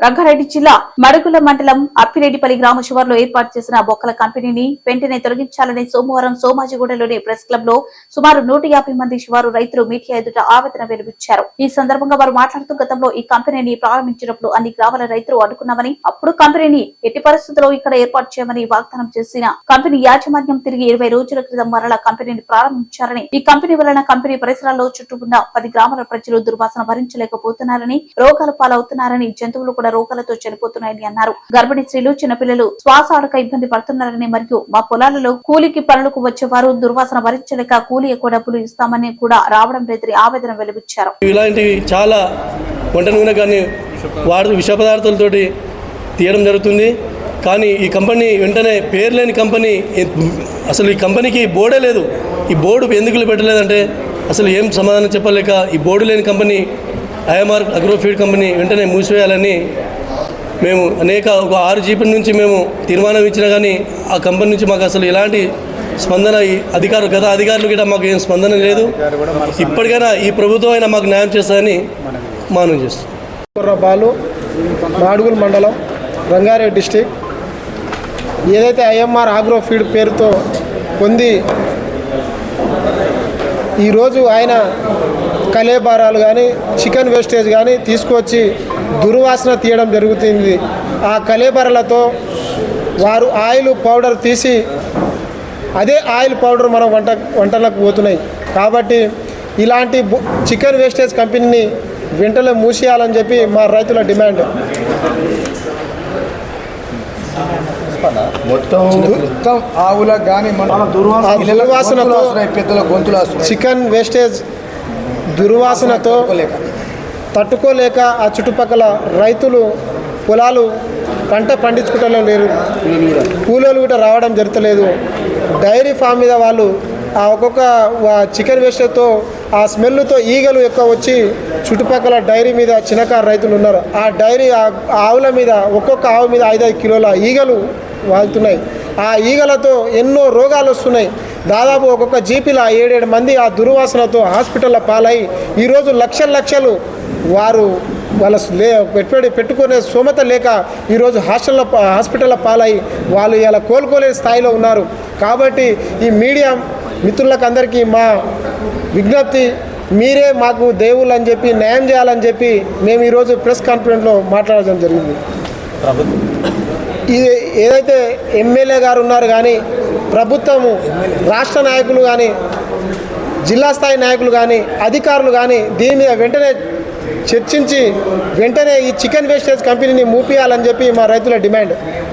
రంగారెడ్డి జిల్లా మడుగుల మండలం అప్పిరెడ్డిపల్లి గ్రామ శివార్లో ఏర్పాటు చేసిన బొక్కల కంపెనీని వెంటనే తొలగించాలని సోమవారం సోమాజిగూడలోని ప్రెస్ క్లబ్లో సుమారు నూట యాభై మంది శివారు రైతులు మీడియా ఎదుట ఆవేదన వెలువచ్చారు ఈ సందర్భంగా వారు మాట్లాడుతూ గతంలో ఈ కంపెనీని ప్రారంభించినప్పుడు అన్ని గ్రామాల రైతులు అడ్డుకున్నామని అప్పుడు కంపెనీని ఎట్టి పరిస్థితుల్లో ఇక్కడ ఏర్పాటు చేయమని వాగ్దానం చేసిన కంపెనీ యాజమాన్యం తిరిగి ఇరవై రోజుల క్రితం మరలా కంపెనీని ప్రారంభించారని ఈ కంపెనీ వలన కంపెనీ పరిసరాల్లో చుట్టూ ఉన్న పది గ్రామాల ప్రజలు దుర్వాసన భరించలేకపోతున్నారని రోగాల పాలవుతున్నారని జంతువులు కూడా రోగాలతో చనిపోతున్నాయని అన్నారు. గర్భిణీ స్త్రీలు చిన్నపిల్లలు శ్వాస ఆడక ఇబ్బంది పడుతున్నారని మరియు మా పొలాలలో కూలికి పనులకు వచ్చేవారు దుర్వాసన భరించలేక కూలి ఎక్కువ డబ్బులు ఇస్తామని కూడా రావడం లేదని ఆవేదన వెలిపించారు. ఇలాంటివి చాలా వంట నూనె కానీ వాడు విష పదార్థాలతోటి తీయడం జరుగుతుంది. కానీ ఈ కంపెనీ వెంటనే పేరు లేని కంపెనీ అసలు ఈ కంపెనీకి బోర్డే లేదు. ఈ బోర్డు ఎందుకు పెట్టలేదంటే అసలు ఏం సమాధానం చెప్పలేక ఈ బోర్డు లేని కంపెనీ ఐఎంఆర్ అగ్రోఫీడ్ కంపెనీ వెంటనే మూసివేయాలని మేము అనేక ఒక ఆరు జీపీ నుంచి మేము తీర్మానం ఇచ్చినా కానీ ఆ కంపెనీ నుంచి మాకు అసలు ఎలాంటి స్పందన అధికారులు గత అధికారులు కూడా మాకు ఏం స్పందన లేదు. ఇప్పటికైనా ఈ ప్రభుత్వం అయినా మాకు న్యాయం చేస్తుందని మానం చేస్తాం బాలు మాడుగుల మండలం రంగారెడ్డి డిస్టిక్. ఏదైతే ఐఎంఆర్ ఆగ్రో ఫీడ్ పేరుతో పొంది ఈరోజు ఆయన కలేబారాలు కానీ చికెన్ వేస్టేజ్ కానీ తీసుకొచ్చి దుర్వాసన తీయడం జరుగుతుంది. ఆ కలేబరాలతో వారు ఆయిల్ పౌడర్ తీసి అదే ఆయిల్ పౌడర్ మనం వంట వంటలకు పోతున్నాయి. కాబట్టి ఇలాంటి చికెన్ వేస్టేజ్ కంపెనీని వెంటనే మూసేయాలని చెప్పి మా రైతుల డిమాండ్. మొత్తం మొత్తం ఆవులకు కానీ మన దుర్వాసనతో పెద్దల గొంతులు చికెన్ వేస్టేజ్ దుర్వాసనతో లేక తట్టుకోలేక ఆ చుట్టుపక్కల రైతులు పొలాలు పంట పండించుకోవటం లేరు. కూలీలు కూడా రావడం జరుగుతలేదు. డైరీ ఫామ్ మీద వాళ్ళు ఆ ఒక్కొక్క చికెన్ వేస్టతో ఆ స్మెల్తో ఈగలు ఎక్కువ వచ్చి చుట్టుపక్కల డైరీ మీద చిన్నకారు రైతులు ఉన్నారు. ఆ డైరీ ఆ ఆవుల మీద ఒక్కొక్క ఆవు మీద ఐదైదు కిలోల ఈగలు వాళ్తున్నాయి. ఆ ఈగలతో ఎన్నో రోగాలు వస్తున్నాయి. దాదాపు ఒక్కొక్క జీపీలో ఏడేడు మంది ఆ దుర్వాసనతో హాస్పిటల్లో పాలై ఈరోజు లక్షల లక్షలు వారు వాళ్ళ లే పెట్టుబడి పెట్టుకునే స్తోమత లేక ఈరోజు హాస్టల్లో హాస్పిటల్లో పాలై వాళ్ళు ఇలా కోలుకోలేని స్థాయిలో ఉన్నారు. కాబట్టి ఈ మీడియా మిత్రులకు అందరికీ మా విజ్ఞప్తి మీరే మాకు దేవుళ్ళు అని చెప్పి న్యాయం చేయాలని చెప్పి మేము ఈరోజు ప్రెస్ కాన్ఫరెన్స్లో మాట్లాడడం జరిగింది. ఇది ఏదైతే ఎమ్మెల్యే గారు ఉన్నారు కానీ ప్రభుత్వము రాష్ట్ర నాయకులు కానీ జిల్లా స్థాయి నాయకులు కానీ అధికారులు కానీ దీని మీద వెంటనే చర్చించి వెంటనే ఈ చికెన్ వేస్టేజ్ కంపెనీని మూపియాలని చెప్పి మా రైతుల డిమాండ్.